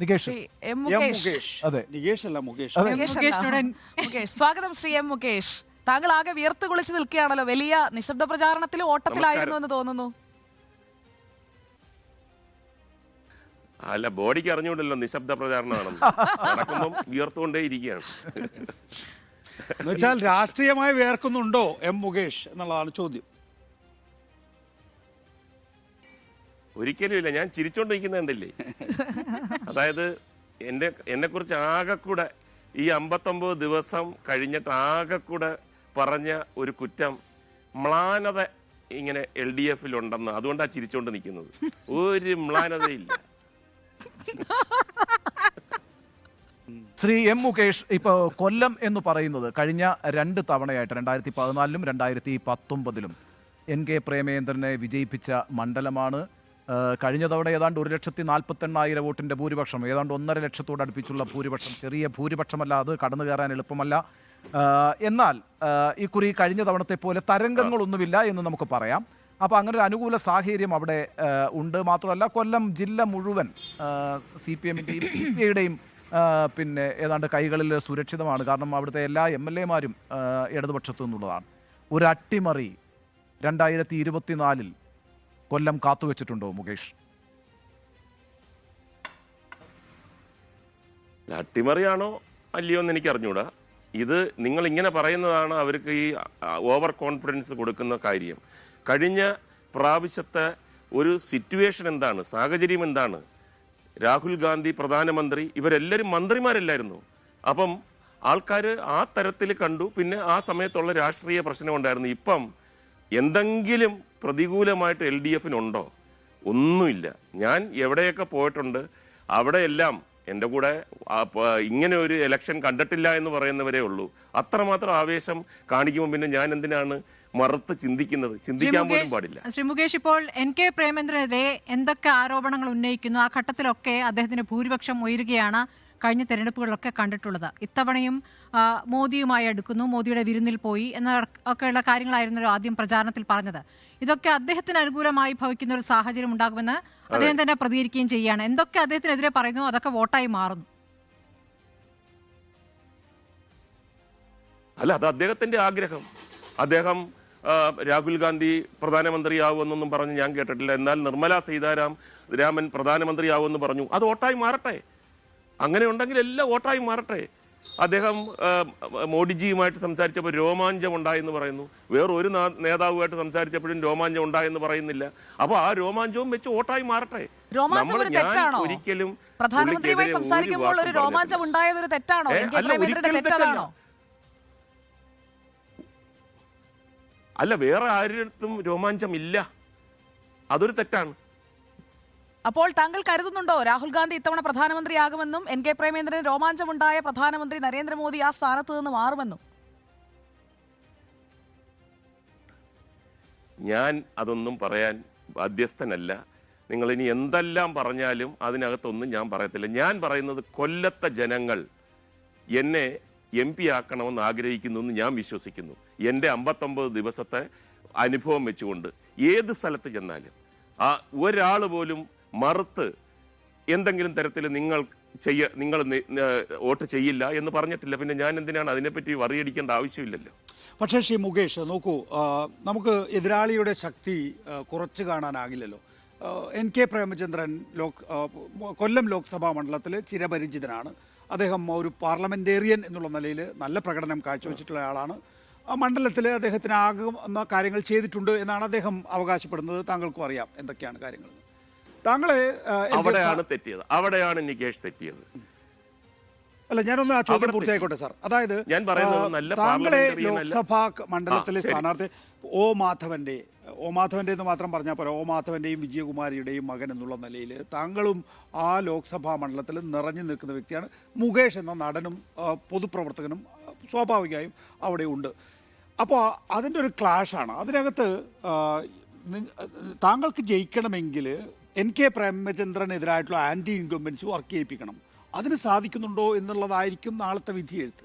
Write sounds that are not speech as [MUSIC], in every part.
Nikesh. M Mukesh. അതെ. നികേഷ് അല്ല മുകേഷ്. അതെ. മുകേഷ് അല്ല. മുകേഷിനോട് മുകേഷ്. സ്വാഗതം ശ്രീ എം മുകേഷ്. താങ്കൾ ആകെ വിയർത്ത് കുളിച്ച് നിൽക്കുകയാണല്ലോ. വലിയ നിശബ്ദ പ്രചാരണത്തിലും ഓട്ടത്തിലായിരുന്നു എന്ന് തോന്നുന്നു. അല്ല ബോഡിക്ക് അറിഞ്ഞുകൊണ്ടല്ലോ നിശബ്ദ പ്രചാരണമാണെന്ന്. നടക്കുമ്പം വിയർത്തുകൊണ്ടേ ഇരിക്കുകയാണ്. എന്നുവെച്ചാൽ രാഷ്ട്രീയമായി വേർക്കുന്നുണ്ടോ എം മുകേഷ് എന്നുള്ളതാണ് ചോദ്യം. ഒരിക്കലും ഇല്ല ഞാൻ ചിരിച്ചോണ്ട് നിൽക്കുന്നുണ്ടല്ലേ അതായത് എന്റെ എന്നെ കുറിച്ച് ആകെക്കൂടെ ഈ അമ്പത്തൊമ്പത് ദിവസം കഴിഞ്ഞിട്ട് ആകെക്കൂടെ പറഞ്ഞ ഒരു കുറ്റം മ്ലാനത ഇങ്ങനെ എൽ ഡി എഫിൽ ഉണ്ടെന്ന് അതുകൊണ്ടാണ് ചിരിച്ചോണ്ട് നിൽക്കുന്നത് ഒരു മ്ലാനതയില്ല. ശ്രീ എം മുകേഷ് ഇപ്പോൾ കൊല്ലം എന്ന് പറയുന്നത് കഴിഞ്ഞ രണ്ട് തവണയായിട്ട് രണ്ടായിരത്തി പതിനാലിലും രണ്ടായിരത്തി പത്തൊമ്പതിലും എൻ കെ പ്രേമേന്ദ്രനെ വിജയിപ്പിച്ച മണ്ഡലമാണ്. കഴിഞ്ഞ തവണ ഏതാണ്ട് ഒരു ലക്ഷത്തി നാൽപ്പത്തെണ്ണായിരം വോട്ടിന്റെ ഭൂരിപക്ഷം ഏതാണ്ട് ഒന്നര ലക്ഷത്തോട് അടുപ്പിച്ചുള്ള ഭൂരിപക്ഷം ചെറിയ ഭൂരിപക്ഷമല്ല അത് കടന്നു കയറാൻ എളുപ്പമല്ല. എന്നാൽ ഇക്കുറി കഴിഞ്ഞ തവണത്തെ പോലെ തരംഗങ്ങളൊന്നുമില്ല എന്ന് നമുക്ക് പറയാം. അപ്പോൾ അങ്ങനെ ഒരു അനുകൂല സാഹചര്യം അവിടെ ഉണ്ട്. മാത്രമല്ല കൊല്ലം ജില്ല മുഴുവൻ സി പി എമ്മിന്റെയും സി പി ഐയുടെയും പിന്നെ ഏതാണ്ട് കൈകളിൽ സുരക്ഷിതമാണ്. കാരണം അവിടുത്തെ എല്ലാ എം എൽ എമാരും ഇടതുപക്ഷത്തു നിന്നുള്ളതാണ്. ഒരു അട്ടിമറി രണ്ടായിരത്തി ഇരുപത്തിനാലിൽ കൊല്ലം കാത്തുവെച്ചിട്ടുണ്ടോ മുകേഷ്? അട്ടിമറിയാണോ? അല്ലയോ എന്ന് എനിക്ക് അറിഞ്ഞൂടാ ഇത് നിങ്ങൾ ഇങ്ങനെ പറയുന്നതാണ് അവർക്ക് ഈ ഓവർ കോൺഫിഡൻസ് കൊടുക്കുന്ന കാര്യം. കഴിഞ്ഞ പ്രാവശ്യത്തെ ഒരു സിറ്റുവേഷൻ എന്താണ്? സാഹചര്യം എന്താണ്? രാഹുൽ ഗാന്ധി പ്രധാനമന്ത്രി ഇവരെല്ലാവരും മന്ത്രിമാരല്ലായിരുന്നു. അപ്പം ആൾക്കാർ ആ തരത്തിൽ കണ്ടു. പിന്നെ ആ സമയത്തുള്ള രാഷ്ട്രീയ പ്രശ്നം ഉണ്ടായിരുന്നു. ഇപ്പം എന്തെങ്കിലും പ്രതികൂലമായിട്ട് എൽ ഡി എഫിനുണ്ടോ? ഒന്നുമില്ല. ഞാൻ എവിടെയൊക്കെ പോയിട്ടുണ്ട് അവിടെയെല്ലാം എന്റെ കൂടെ ഇങ്ങനെ ഒരു ഇലക്ഷൻ കണ്ടിട്ടില്ല എന്ന് പറയുന്നവരേ ഉള്ളൂ. അത്രമാത്രം ആവേശം കാണിക്കുമ്പോൾ പിന്നെ ഞാൻ എന്തിനാണ് മറുത്ത് ചിന്തിക്കുന്നത്? ചിന്തിക്കാൻ പോലും പാടില്ല. ശ്രീ മുകേഷ് ഇപ്പോൾ എൻ കെ പ്രേമേന്ദ്രനെതിരെ എന്തൊക്കെ ആരോപണങ്ങൾ ഉന്നയിക്കുന്നു? ആ ഘട്ടത്തിലൊക്കെ അദ്ദേഹത്തിന് ഭൂരിപക്ഷം ഉയരുകയാണ്. കഴിഞ്ഞ തെരഞ്ഞെടുപ്പുകളിലൊക്കെ കണ്ടിട്ടുള്ളത്. ഇത്തവണയും മോദിയുമായി അടുക്കുന്നു. മോദിയുടെ വിരുന്നിൽ പോയി എന്ന ഒക്കെയുള്ള കാര്യങ്ങളായിരുന്നല്ലോ ആദ്യം പ്രചാരണത്തിൽ പറഞ്ഞത്. ഇതൊക്കെ അദ്ദേഹത്തിന് അനുകൂലമായി ഭവിക്കുന്ന ഒരു സാഹചര്യം ഉണ്ടാകുമെന്ന് അദ്ദേഹം തന്നെ പ്രതികരിക്കുകയും ചെയ്യുകയാണ്. എന്തൊക്കെ അദ്ദേഹത്തിനെതിരെ പറയുന്നു? അതൊക്കെ വോട്ടായി മാറുന്നു. അല്ല അത് അദ്ദേഹത്തിന്റെ ആഗ്രഹം. അദ്ദേഹം രാഹുൽ ഗാന്ധി പ്രധാനമന്ത്രിയാവുമെന്നൊന്നും പറഞ്ഞ് ഞാൻ കേട്ടിട്ടില്ല. എന്നാൽ നിർമ്മല സീതാരാം രാമൻ പ്രധാനമന്ത്രിയാവുമെന്ന് പറഞ്ഞു. അത് വോട്ടായി മാറട്ടെ. അങ്ങനെ ഉണ്ടെങ്കിൽ എല്ലാം വോട്ടായി മാറട്ടെ. അദ്ദേഹം മോഡിജിയുമായിട്ട് സംസാരിച്ചപ്പോൾ രോമാഞ്ചം ഉണ്ടായെന്ന് പറയുന്നു. വേറൊരു ഒരു നേതാവുമായിട്ട് സംസാരിച്ചപ്പോഴും രോമാഞ്ചം ഉണ്ടായെന്ന് പറയുന്നില്ല. അപ്പോൾ ആ രോമാഞ്ചവും വെച്ച് വോട്ടായി മാറട്ടെ. നമ്മൾ ഞാൻ ഒരിക്കലും പ്രധാനമന്ത്രിയുമായി ഒരു സംസാരിക്കുമ്പോൾ ഒരു രോമാഞ്ചം ഉണ്ടായത് ഒരു തെറ്റാണോ? അല്ല, വേറെ ആരുടെ രോമാഞ്ചം ഇല്ല. അതൊരു തെറ്റാണ്. അപ്പോൾ താങ്കൾ കരുതുന്നുണ്ടോ രാഹുൽ ഗാന്ധി ഇത്തവണ പ്രധാനമന്ത്രിയാകുമെന്നും എൻ കെ പ്രേമേന്ദ്രന് രോമാഞ്ചമുണ്ടായ പ്രധാനമന്ത്രി നരേന്ദ്രമോദി ആ സ്ഥാനത്ത് നിന്ന് മാറുമെന്നും? ഞാൻ അതൊന്നും പറയാൻ ബാധ്യസ്ഥനല്ല. നിങ്ങൾ ഇനി എന്തെല്ലാം പറഞ്ഞാലും അതിനകത്തൊന്നും ഞാൻ പറയത്തില്ല. ഞാൻ പറയുന്നത് കൊല്ലത്തെ ജനങ്ങൾ എന്നെ എം പി ആക്കണമെന്ന് ആഗ്രഹിക്കുന്നു എന്ന് ഞാൻ വിശ്വസിക്കുന്നു. എന്റെ അമ്പത്തൊമ്പത് ദിവസത്തെ അനുഭവം വെച്ചുകൊണ്ട് ഏത് സ്ഥലത്ത് ചെന്നാലും ആ ഒരാൾ പോലും മറുത്ത് എന്തെങ്കിലും തരത്തിൽ നിങ്ങൾ ചെയ്യ നിങ്ങൾ വോട്ട് ചെയ്യില്ല എന്ന് പറഞ്ഞിട്ടില്ല. പിന്നെ ഞാൻ എന്തിനാണ് അതിനെപ്പറ്റി വറിയടിക്കേണ്ട ആവശ്യമില്ലല്ലോ? പക്ഷേ ശ്രീ മുകേഷ് നോക്കൂ നമുക്ക് എതിരാളിയുടെ ശക്തി കുറച്ച് കാണാനാകില്ലല്ലോ. എൻ കെ പ്രേമചന്ദ്രൻ ലോക് കൊല്ലം ലോക്സഭാ മണ്ഡലത്തിൽ ചിരപരിചിതനാണ്. അദ്ദേഹം ഒരു പാർലമെന്റേറിയൻ എന്നുള്ള നിലയിൽ നല്ല പ്രകടനം കാഴ്ചവെച്ചിട്ടുള്ള ആളാണ്. ആ മണ്ഡലത്തിൽ അദ്ദേഹത്തിന് ആകുന്ന കാര്യങ്ങൾ ചെയ്തിട്ടുണ്ട് എന്നാണ് അദ്ദേഹം അവകാശപ്പെടുന്നത്. താങ്കൾക്കും അറിയാം എന്തൊക്കെയാണ് കാര്യങ്ങൾ. താങ്കളെ അവിടെയാണ് തെറ്റിയത്. അവിടെയാണ് നികേഷ് തെറ്റിയത്. അല്ല ഞാനൊന്ന് ആ ചോദ്യം പൂർത്തിയായിക്കോട്ടെ സാർ. അതായത് ഞാൻ പറയുന്നത് നല്ല താങ്കളെ ലോക്സഭാ മണ്ഡലത്തിലെ സ്ഥാനാർത്ഥി ഓ മാധവന്റെ ഓ മാധവന്റെ എന്ന് മാത്രം പറഞ്ഞാൽ പോരാ ഓ മാധവന്റെയും വിജയകുമാരിയുടെയും മകൻ എന്നുള്ള നിലയിൽ താങ്കളും ആ ലോക്സഭാ മണ്ഡലത്തിൽ നിറഞ്ഞു നിൽക്കുന്ന വ്യക്തിയാണ്. മുകേഷ് എന്ന നടനും പൊതുപ്രവർത്തകനും സ്വാഭാവികമായും അവിടെ ഉണ്ട്. അപ്പോൾ അതിന്റെ ഒരു ക്ലാഷാണ് അതിനകത്ത് താങ്കൾക്ക് ജയിക്കണമെങ്കിൽ എൻ കെ പ്രേമചന്ദ്രനെതിരായിട്ടുള്ള ആന്റി ഇൻകംബൻസി വർക്ക് ചെയ്യിപ്പിക്കണം. അതിന് സാധിക്കുന്നുണ്ടോ എന്നുള്ളതായിരിക്കും നാളത്തെ വിധിയെഴുത്ത്.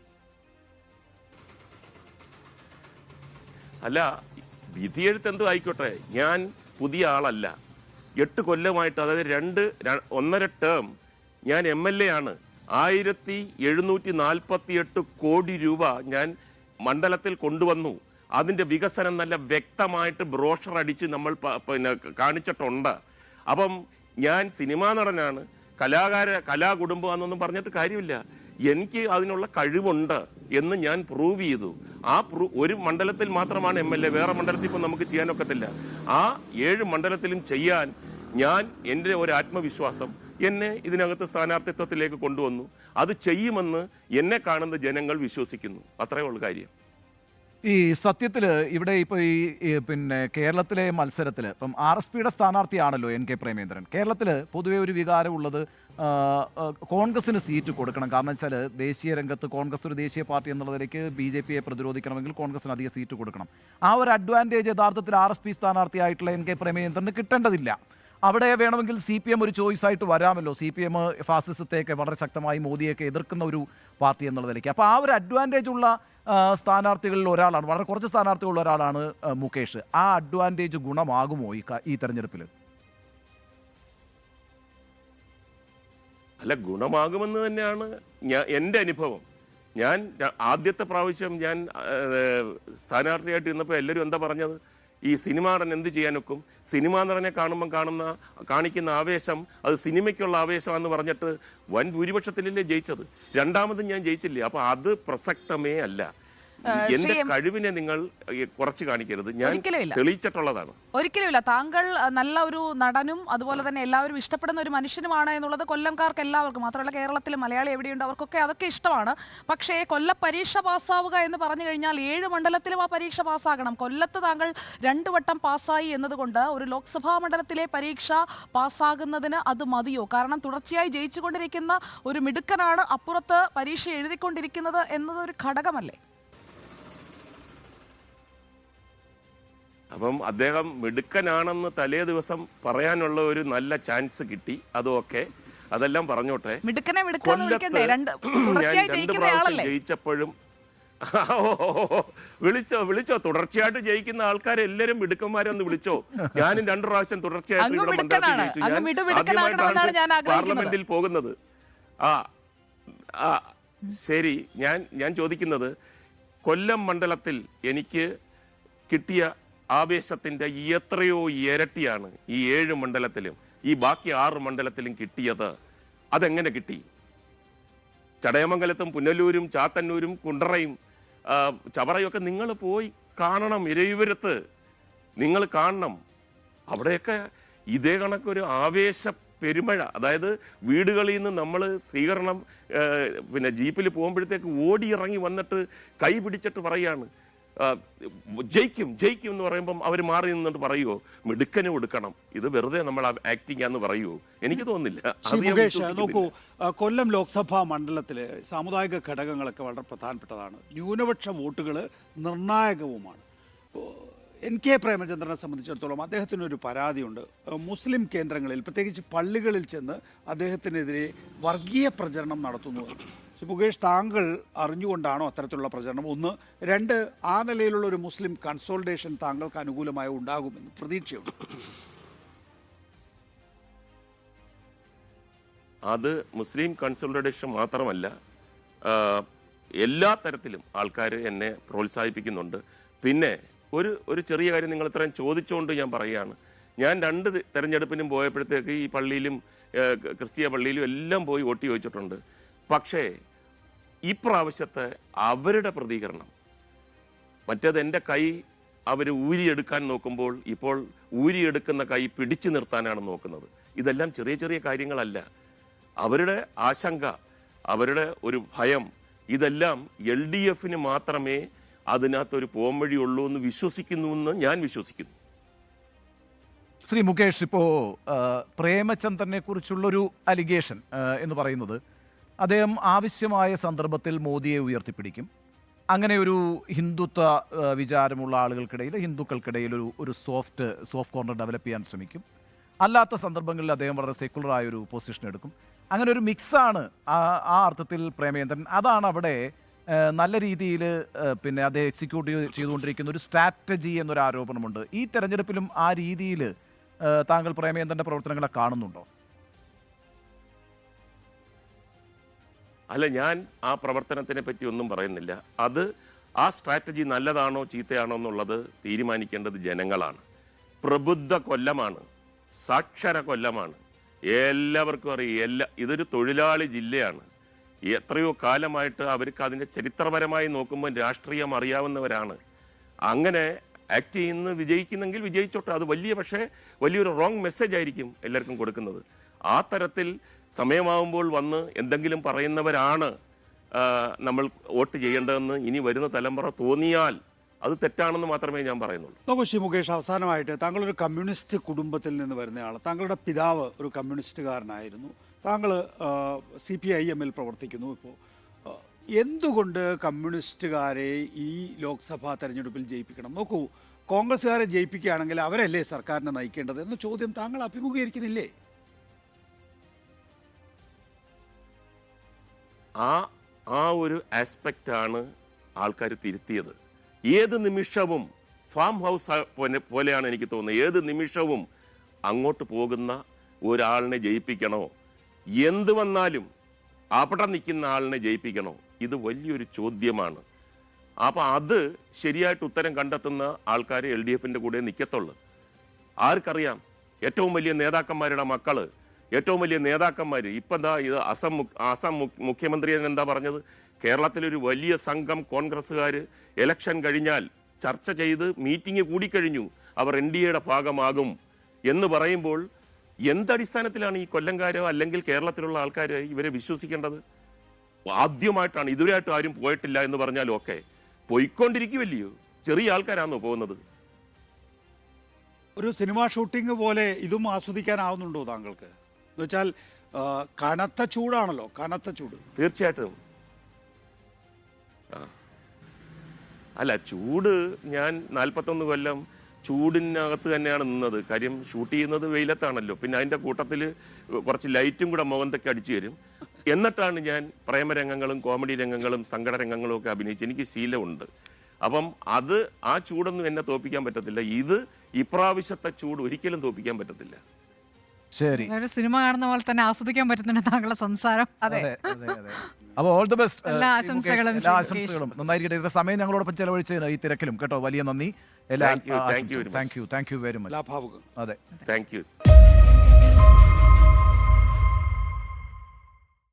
അല്ല വിധിയെഴുത്ത് എന്തും ആയിക്കോട്ടെ. ഞാൻ പുതിയ ആളല്ല. എട്ട് കൊല്ലമായിട്ട് അതായത് രണ്ട് ഒന്നര ടേം ഞാൻ എം എൽ എ ആണ്. ആയിരത്തി എഴുന്നൂറ്റി നാൽപ്പത്തി എട്ട് കോടി രൂപ ഞാൻ മണ്ഡലത്തിൽ കൊണ്ടുവന്നു. അതിന്റെ വികസനം നല്ല വ്യക്തമായിട്ട് ബ്രോഷർ അടിച്ച് നമ്മൾ പിന്നെ കാണിച്ചിട്ടുണ്ട്. അപ്പം ഞാൻ സിനിമാ നടനാണ് കലാകാര കലാ കലാകുടുംബമാണെന്നൊന്നും പറഞ്ഞിട്ട് കാര്യമില്ല. എനിക്ക് അതിനുള്ള കഴിവുണ്ട് എന്ന് ഞാൻ പ്രൂവ് ചെയ്തു. ആ പ്രൂ ഒരു മണ്ഡലത്തിൽ മാത്രമാണ് എം എൽ എ വേറെ മണ്ഡലത്തിൽ ഇപ്പം നമുക്ക് ചെയ്യാനൊക്കത്തില്ല ആ ഏഴ് മണ്ഡലത്തിലും ചെയ്യാൻ ഞാൻ എന്റെ ഒരു ആത്മവിശ്വാസം എന്നെ ഇതിനകത്ത് സ്ഥാനാർത്ഥിത്വത്തിലേക്ക് കൊണ്ടുവന്നു. അത് ചെയ്യുമെന്ന് എന്നെ കാണുന്ന ജനങ്ങൾ വിശ്വസിക്കുന്നു. അത്രയേ ഉള്ളൂ കാര്യം. ഈ സത്യത്തിൽ ഇവിടെ ഇപ്പോൾ ഈ പിന്നെ കേരളത്തിലെ മത്സരത്തിൽ ഇപ്പം ആർ എസ് പിയുടെ സ്ഥാനാർത്ഥിയാണല്ലോ എൻ കെ പ്രേമേന്ദ്രൻ. കേരളത്തിൽ പൊതുവേ ഒരു വികാരമുള്ളത് കോൺഗ്രസിന് സീറ്റ് കൊടുക്കണം. കാരണം വെച്ചാൽ ദേശീയ രംഗത്ത് കോൺഗ്രസ് ഒരു ദേശീയ പാർട്ടി എന്നുള്ളതിലേക്ക് ബി ജെ പിയെ പ്രതിരോധിക്കണമെങ്കിൽ കോൺഗ്രസിന് അധികം സീറ്റ് കൊടുക്കണം. ആ ഒരു അഡ്വാന്റേജ് യഥാർത്ഥത്തിൽ ആർ എസ് പി സ്ഥാനാർത്ഥിയായിട്ടുള്ള എൻ കെ പ്രേമേന്ദ്രന് കിട്ടേണ്ടതില്ല. അവിടെ വേണമെങ്കിൽ സി പി എം ഒരു ചോയ്സ് ആയിട്ട് വരാമല്ലോ. സി പി എം ഫാസിസത്തെയൊക്കെ വളരെ ശക്തമായി മോദിയൊക്കെ എതിർക്കുന്ന ഒരു പാർട്ടി എന്നുള്ള നിലയ്ക്ക്. അപ്പോൾ ആ ഒരു അഡ്വാന്റേജ് ഉള്ള സ്ഥാനാർത്ഥികളിൽ ഒരാളാണ്. വളരെ കുറച്ച് സ്ഥാനാർത്ഥികളിൽ ഒരാളാണ് മുകേഷ്. ആ അഡ്വാന്റേജ് ഗുണമാകുമോ ഈ ഈ തെരഞ്ഞെടുപ്പിൽ അല്ല ഗുണമാകുമെന്ന് തന്നെയാണ് ഞാൻ എന്റെ അനുഭവം. ഞാൻ ആദ്യത്തെ പ്രാവശ്യം ഞാൻ സ്ഥാനാർത്ഥിയായിട്ട് ഇന്നപ്പോൾ എല്ലാവരും എന്താ പറഞ്ഞത്? ഈ സിനിമാ നടൻ എന്ത് ചെയ്യാനൊക്കും? സിനിമാ നടനെ കാണുമ്പം കാണുന്ന കാണിക്കുന്ന ആവേശം അത് സിനിമയ്ക്കുള്ള ആവേശമാണെന്ന് പറഞ്ഞിട്ട് വൻ ഭൂരിപക്ഷത്തിലല്ലേ ജയിച്ചത്? രണ്ടാമതും ഞാൻ ജയിച്ചില്ലേ? അപ്പോൾ അത് പ്രസക്തമേ അല്ല. എന്റെ കഴിവിനെ നിങ്ങൾ കുറച്ച് കാണിക്കരുത്. ഞാൻ ഒരിക്കലുമില്ല. തെളിയിച്ചിട്ടുള്ളതാണ്. ഒരിക്കലുമില്ല. താങ്കൾ നല്ല ഒരു നടനും അതുപോലെ തന്നെ എല്ലാവരും ഇഷ്ടപ്പെടുന്ന ഒരു മനുഷ്യനുമാണ് എന്നുള്ളത് കൊല്ലംകാർക്ക് എല്ലാവർക്കും മാത്രമല്ല കേരളത്തിൽ മലയാളി എവിടെയുണ്ട് അവർക്കൊക്കെ അതൊക്കെ ഇഷ്ടമാണ്. പക്ഷേ കൊല്ല പരീക്ഷ പാസ്സാവുക എന്ന് പറഞ്ഞു കഴിഞ്ഞാൽ ഏഴ് മണ്ഡലത്തിലും ആ പരീക്ഷ പാസ്സാകണം. കൊല്ലത്ത് താങ്കൾ രണ്ടു വട്ടം പാസ്സായി എന്നതുകൊണ്ട് ഒരു ലോക്സഭാ മണ്ഡലത്തിലെ പരീക്ഷ പാസ്സാകുന്നതിന് അത് മതിയോ? കാരണം തുടർച്ചയായി ജയിച്ചുകൊണ്ടിരിക്കുന്ന ഒരു മിടുക്കനാണ് അപ്പുറത്ത് പരീക്ഷ എഴുതിക്കൊണ്ടിരിക്കുന്നത് ഒരു ഘടകമല്ലേ? അപ്പം അദ്ദേഹം മിടുക്കനാണെന്ന് തലേ ദിവസം പറയാനുള്ള ഒരു നല്ല ചാൻസ് കിട്ടി. അതൊക്കെ. അതെല്ലാം പറഞ്ഞോട്ടെ. മിടുക്കനെ [CLEARS THROAT] ഞാൻ രണ്ട് പ്രാവശ്യം ജയിച്ചപ്പോഴും [LAUGHS] വിളിച്ചോ വിളിച്ചോ. തുടർച്ചയായിട്ട് ജയിക്കുന്ന ആൾക്കാരെ എല്ലാരും മിടുക്കന്മാരെന്ന് വിളിച്ചോ. ഞാനും രണ്ടു പ്രാവശ്യം തുടർച്ചയായിട്ട് അങ്ങ് ഇവിടെ മണ്ഡലത്തിൽ മിടുക്കനാണ്. ജയിച്ചു. അങ്ങ് ഞാൻ ആദ്യമായിട്ടാണ് ആഗ്രഹിക്കുന്നത്. പാർലമെന്റിൽ പോകുന്നത്. ആ ആ ശരി. ഞാൻ ഞാൻ ചോദിക്കുന്നത് കൊല്ലം മണ്ഡലത്തിൽ എനിക്ക് കിട്ടിയ ആവേശത്തിന്റെ എത്രയോ ഇരട്ടിയാണ് ഈ ഏഴ് മണ്ഡലത്തിലും ഈ ബാക്കി ആറ് മണ്ഡലത്തിലും കിട്ടിയത്. അതെങ്ങനെ കിട്ടി? ചടയമംഗലത്തും പുനലൂരും ചാത്തന്നൂരും കുണ്ടറയും ചവറയൊക്കെ നിങ്ങൾ പോയി കാണണം ഇരയുവരത്ത് നിങ്ങൾ കാണണം. അവിടെയൊക്കെ ഇതേ കണക്കൊരു ആവേശ പെരുമഴ അതായത് വീടുകളിൽ നിന്ന് നമ്മൾ സ്വീകരണം പിന്നെ ജീപ്പിൽ പോകുമ്പോഴത്തേക്ക് ഓടിയിറങ്ങി വന്നിട്ട് കൈ പിടിച്ചിട്ട് പറയാണ് ആ, ജയിക്കും ജയിക്കും എന്ന് പറയുമ്പം അവർ മാറി നിന്നിട്ട് പറയുമോ മിടുക്കന് കൊടുക്കണം. ഇത് വെറുതെ നമ്മൾ ആക്ടിങ് ആന്ന് പറയുമോ എനിക്ക് തോന്നുന്നില്ല. നോക്കൂ കൊല്ലം ലോക്സഭാ മണ്ഡലത്തിലെ സാമുദായിക ഘടകങ്ങളൊക്കെ വളരെ പ്രധാനപ്പെട്ടതാണ്. ന്യൂനപക്ഷ വോട്ടുകൾ നിർണായകവുമാണ്. എൻ കെ പ്രേമചന്ദ്രനെ സംബന്ധിച്ചിടത്തോളം അദ്ദേഹത്തിനൊരു പരാതിയുണ്ട്. മുസ്ലിം കേന്ദ്രങ്ങളിൽ പ്രത്യേകിച്ച് പള്ളികളിൽ ചെന്ന് അദ്ദേഹത്തിനെതിരെ വർഗീയ പ്രചരണം നടത്തുന്നു. മുകേഷ് താങ്കൾ അറിഞ്ഞുകൊണ്ടാണോ അത്തരത്തിലുള്ള പ്രചരണം? ഒന്ന്. രണ്ട് ആ നിലയിലുള്ള ഒരു മുസ്ലിം കൺസോൾട്ടേഷൻ താങ്കൾക്ക് അനുകൂലമായി ഉണ്ടാകുമെന്ന് പ്രതീക്ഷയുണ്ട്. അത് മുസ്ലിം കൺസോളിഡേഷൻ മാത്രമല്ല എല്ലാ തരത്തിലും ആൾക്കാർ എന്നെ പ്രോത്സാഹിപ്പിക്കുന്നുണ്ട്. പിന്നെ ഒരു ഒരു ചെറിയ കാര്യം നിങ്ങൾ ഇത്രയും ചോദിച്ചുകൊണ്ട് ഞാൻ പറയുകയാണ്. ഞാൻ രണ്ട് തെരഞ്ഞെടുപ്പിനും പോയപ്പോഴത്തേക്ക് ഈ പള്ളിയിലും ക്രിസ്തീയ പള്ളിയിലും എല്ലാം പോയി വോട്ട് ചോദിച്ചിട്ടുണ്ട്. പക്ഷേ ഇപ്രാവശ്യത്തെ അവരുടെ പ്രതികരണം. മറ്റേത് എന്റെ കൈ അവർ ഊരിയെടുക്കാൻ നോക്കുമ്പോൾ ഇപ്പോൾ ഊരിയെടുക്കുന്ന കൈ പിടിച്ചു നിർത്താനാണ് നോക്കുന്നത്. ഇതെല്ലാം ചെറിയ ചെറിയ കാര്യങ്ങളല്ല. അവരുടെ ആശങ്ക അവരുടെ ഒരു ഭയം ഇതെല്ലാം എൽ ഡി എഫിന് മാത്രമേ അതിനകത്തൊരു പോംവഴിയുള്ളൂ എന്ന് വിശ്വസിക്കുന്നു എന്ന് ഞാൻ വിശ്വസിക്കുന്നു. ശ്രീ മുകേഷ് ഇപ്പോൾ പ്രേമചന്ദ്രനെ കുറിച്ചുള്ളൊരു അലിഗേഷൻ എന്ന് പറയുന്നത് അദ്ദേഹം ആവശ്യമായ സന്ദർഭത്തിൽ മോദിയെ ഉയർത്തിപ്പിടിക്കും. അങ്ങനെ ഒരു ഹിന്ദുത്വ വിചാരമുള്ള ആളുകൾക്കിടയിൽ ഹിന്ദുക്കൾക്കിടയിൽ ഒരു ഒരു സോഫ്റ്റ് സോഫ്റ്റ് കോർണർ ഡെവലപ്പ് ചെയ്യാൻ ശ്രമിക്കും. അല്ലാത്ത സന്ദർഭങ്ങളിൽ അദ്ദേഹം വളരെ സെക്കുലർ ആയ ഒരു പൊസിഷൻ എടുക്കും. അങ്ങനെ ഒരു മിക്സാണ് ആ അർത്ഥത്തിൽ പ്രേമേന്ദ്രൻ അതാണ് അവിടെ നല്ല രീതിയിൽ പിന്നെ അദ്ദേഹം എക്സിക്യൂട്ട് ചെയ്തുകൊണ്ടിരിക്കുന്ന ഒരു സ്ട്രാറ്റജി എന്നൊരു ആരോപണമുണ്ട്. ഈ തെരഞ്ഞെടുപ്പിലും ആ രീതിയിൽ താങ്കൾ പ്രേമേന്ദ്രന്റെ പ്രവർത്തനങ്ങളെ കാണുന്നുണ്ടോ? അല്ല ഞാൻ ആ പ്രവർത്തനത്തിനെ പറ്റി ഒന്നും പറയുന്നില്ല. അത് ആ സ്ട്രാറ്റജി നല്ലതാണോ ചീത്തയാണോ എന്നുള്ളത് തീരുമാനിക്കേണ്ടത് ജനങ്ങളാണ്. പ്രബുദ്ധ കൊല്ലമാണ് സാക്ഷര കൊല്ലമാണ്. എല്ലാവർക്കും അറിയാം എല്ലാ ഇതൊരു തൊഴിലാളി ജില്ലയാണ്. എത്രയോ കാലമായിട്ട് അവർക്ക് അതിന്റെ ചരിത്രപരമായി നോക്കുമ്പോൾ രാഷ്ട്രീയം അറിയാവുന്നവരാണ്. അങ്ങനെ ആക്ട് ചെയ്യുന്ന വിജയിക്കുന്നെങ്കിൽ വിജയിച്ചോട്ടെ. അത് വലിയ പക്ഷേ വലിയൊരു റോങ് മെസ്സേജ് ആയിരിക്കും എല്ലാവർക്കും കൊടുക്കുന്നത്. ആ തരത്തിൽ സമയമാകുമ്പോൾ വന്ന് എന്തെങ്കിലും പറയുന്നവരാണ് നമ്മൾ വോട്ട് ചെയ്യേണ്ടതെന്ന് ഇനി വരുന്ന തലമുറ തോന്നിയാൽ അത് തെറ്റാണെന്ന് മാത്രമേ ഞാൻ പറയുന്നുള്ളൂ. നോക്കൂ ശ്രീ മുകേഷ് അവസാനമായിട്ട് താങ്കളൊരു കമ്മ്യൂണിസ്റ്റ് കുടുംബത്തിൽ നിന്ന് വരുന്നയാൾ താങ്കളുടെ പിതാവ് ഒരു കമ്മ്യൂണിസ്റ്റുകാരനായിരുന്നു. താങ്കൾ സി പി ഐ എമ്മിൽ പ്രവർത്തിക്കുന്നു ഇപ്പോൾ. എന്തുകൊണ്ട് കമ്മ്യൂണിസ്റ്റുകാരെ ഈ ലോക്സഭാ തെരഞ്ഞെടുപ്പിൽ ജയിപ്പിക്കണം? നോക്കൂ കോൺഗ്രസ്സുകാരെ ജയിപ്പിക്കുകയാണെങ്കിൽ അവരല്ലേ സർക്കാരിനെ നയിക്കേണ്ടത്? എന്ന ചോദ്യം താങ്കൾ അഭിമുഖീകരിക്കുന്നില്ലേ? ആ ആ ഒരു ആസ്പെക്റ്റ് ആണ് ആൾക്കാർ തിരുത്തിയത്. ഏത് നിമിഷവും ഫാം ഹൗസ് പോലെയാണ് എനിക്ക് തോന്നുന്നത്. ഏത് നിമിഷവും അങ്ങോട്ട് പോകുന്ന ഒരാളിനെ ജയിപ്പിക്കണോ? എന്ത് വന്നാലും അവിടെ നിൽക്കുന്ന ആളിനെ ജയിപ്പിക്കണോ? ഇത് വലിയൊരു ചോദ്യമാണ്. അപ്പൊ അത് ശരിയായിട്ട് ഉത്തരം കണ്ടെത്തുന്ന ആൾക്കാർ എൽ ഡി എഫിന്റെ കൂടെ നിൽക്കത്തുള്ളൂ. ആർക്കറിയാം? ഏറ്റവും വലിയ നേതാക്കന്മാരുടെ മക്കൾ ഏറ്റവും വലിയ നേതാക്കന്മാർ ഇപ്പം എന്താ ഇത് അസം അസം മുഖ്യമന്ത്രി എന്താ പറഞ്ഞത്? കേരളത്തിലൊരു വലിയ സംഘം കോൺഗ്രസ്സുകാർ ഇലക്ഷൻ കഴിഞ്ഞാൽ ചർച്ച ചെയ്ത് മീറ്റിംഗ് കൂടിക്കഴിഞ്ഞു അവർ എൻ ഡി എയുടെ ഭാഗമാകും എന്ന് പറയുമ്പോൾ എന്തടിസ്ഥാനത്തിലാണ് ഈ കൊല്ലംകാരോ അല്ലെങ്കിൽ കേരളത്തിലുള്ള ആൾക്കാർ ഇവരെ വിശ്വസിക്കേണ്ടത്? ആദ്യമായിട്ടാണ് ഇതുവരെയായിട്ട് ആരും പോയിട്ടില്ല എന്ന് പറഞ്ഞാലും ഒക്കെ പോയിക്കൊണ്ടിരിക്കുമല്ലയോ ചെറിയ ആൾക്കാരാണോ പോകുന്നത്? ഒരു സിനിമ ഷൂട്ടിംഗ് പോലെ ഇതും ആസ്വദിക്കാനാവുന്നുണ്ടോ താങ്കൾക്ക്? എന്ന് വെച്ചാൽ കനത്ത ചൂടാണല്ലോ കനത്ത ചൂട്. തീർച്ചയായിട്ടും. അല്ല ചൂട് ഞാൻ നാൽപ്പത്തൊന്ന് കൊല്ലം ചൂടിനകത്ത് തന്നെയാണ് നിന്നത്. കാര്യം ഷൂട്ട് ചെയ്യുന്നത് വെയിലത്താണല്ലോ. പിന്നെ അതിന്റെ കൂട്ടത്തിൽ കുറച്ച് ലൈറ്റും കൂടെ മുഖത്തൊക്കെ അടിച്ചു തരും. എന്നിട്ടാണ് ഞാൻ പ്രേമരംഗങ്ങളും കോമഡി രംഗങ്ങളും സങ്കട രംഗങ്ങളും ഒക്കെ അഭിനയിച്ച് എനിക്ക് ശീലമുണ്ട്. അപ്പം അത് ആ ചൂടൊന്നും എന്നെ തോപ്പിക്കാൻ പറ്റത്തില്ല. ഇത് ഇപ്രാവശ്യത്തെ ചൂട് ഒരിക്കലും തോപ്പിക്കാൻ പറ്റത്തില്ല. ശരി. ഒരു സിനിമ കാണുന്ന പോലെ തന്നെ ആസ്വദിക്കാൻ പറ്റുന്നുണ്ട് താങ്കളുടെ സംസാരം. അതെ അപ്പോൾ ഓൾ ദി ബെസ്റ്റ് എല്ലാ ആശംസകളും എല്ലാ ആശംസകളും. നന്നായിരിക്കട്ടെ. ഇത്ര സമയം ഞങ്ങളോടൊപ്പം ചെലവഴിച്ചതിന് ഈ തിരക്കിലും കേട്ടോ. വലിയ നന്ദി. എല്ലാ Thank you, thank you very much. Thank you thank you very much അതെ. Thank you